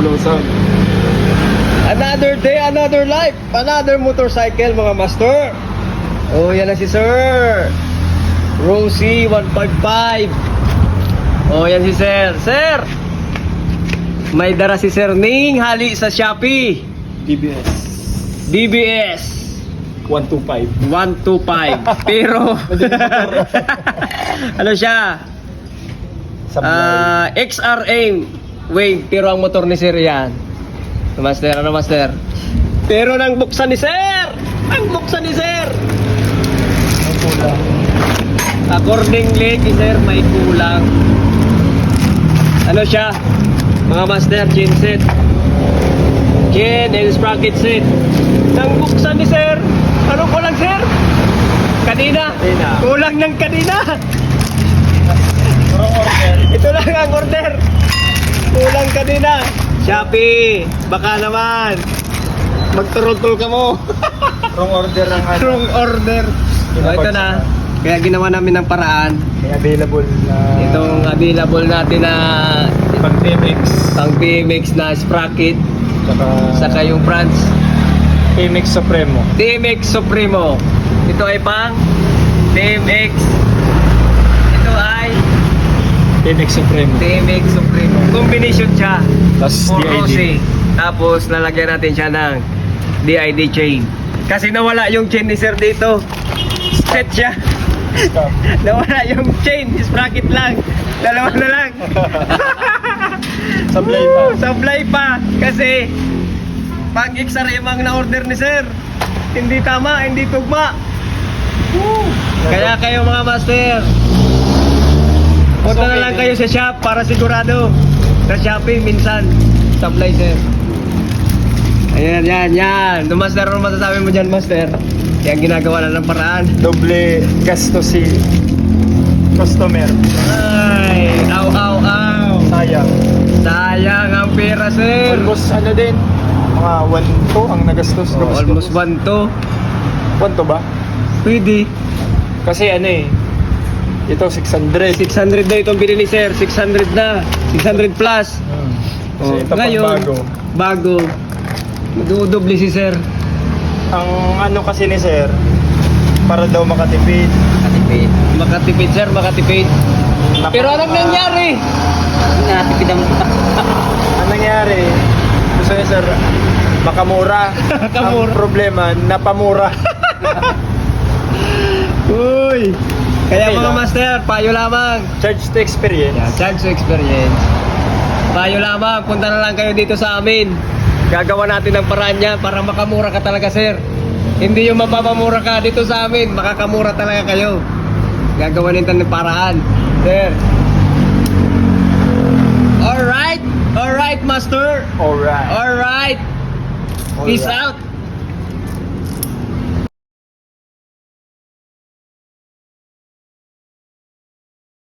Luzon. Another day, another life, another motorcycle mga master. Oh, yan na si Sir. Rosie 155. Oh, yan si Sir. Sir! May dara si Sir Ning hali sa Shopee. DBS. DBS 125. 125. Pero ano siya? Sablay. Ah, XRA wave pero ang motor ni Sir yan. Master, ano master? Pero nang buksan ni Sir! Ang buksan ni Sir! Ang kulang. Accordingly, kay Sir, may kulang. Ano siya? Mga master, chain set. Chain and sprocket set. Nang buksan ni Sir, anong kulang Sir? Kanina. Kanina. Kulang ng kanina. Ito lang ang order. Kulang kanina. Shopee, baka naman. Magturutol ka mo. Wrong order ang ano. Wrong order. Oh, ito na. Kaya ginawa namin ng paraan. May available na Itong available natin na pang TMX. pang PMX na sprocket. Saka, Saka yung France TMX Supremo. TMX Supremo. Ito ay pang TMX. TMX Supremo. TMX Supremo. Combination siya. Tapos DID. Rossi. Tapos lalagyan natin siya ng DID chain. Kasi nawala yung chain ni Sir dito. Straight siya. Nawala yung chain. Sprocket lang. Dalawa na lang. Sablay pa. Sablay pa. Kasi pag XRM ang na-order ni Sir, hindi tama, hindi tugma. Kaya kayo mga master, punta na lang kayo sa shop para sigurado. Sa Shopee minsan, supply sir. Ayan, yan, yan. No, master, ano masasabi mo dyan, master? Yan ginagawa na ng paraan. Doble gasto si customer. Ay, aw, aw, aw. Sayang. Sayang ang pera, sir. Almost ano din, mga 1 to ang nagastos. Oh, almost one to. 1 to ba? Pwede. Kasi ano eh, ito 600. 600 na itong binili, sir. 600 na. 600 plus. Hmm. Kasi Oh, ito ngayon, bago. bago. Dudoble si sir. Ang ano kasi ni sir, para daw makatipid. Makatipid. Makatipid, sir. Makatipid. Naka- Pero anong nangyari? Nakatipid ang Ang nangyari, gusto niya sir, makamura. Makamura. Ang problema, napamura. Uy! Kaya mga master, payo lamang. Charge to experience. Yan, chance to experience. Payo lamang, punta na lang kayo dito sa amin. Gagawa natin ng paraan niya para makamura ka talaga, sir. Hindi yung mapapamura ka dito sa amin, makakamura talaga kayo. Gagawa natin ng paraan. Sir. Alright, alright, master. Alright. Alright. Peace out.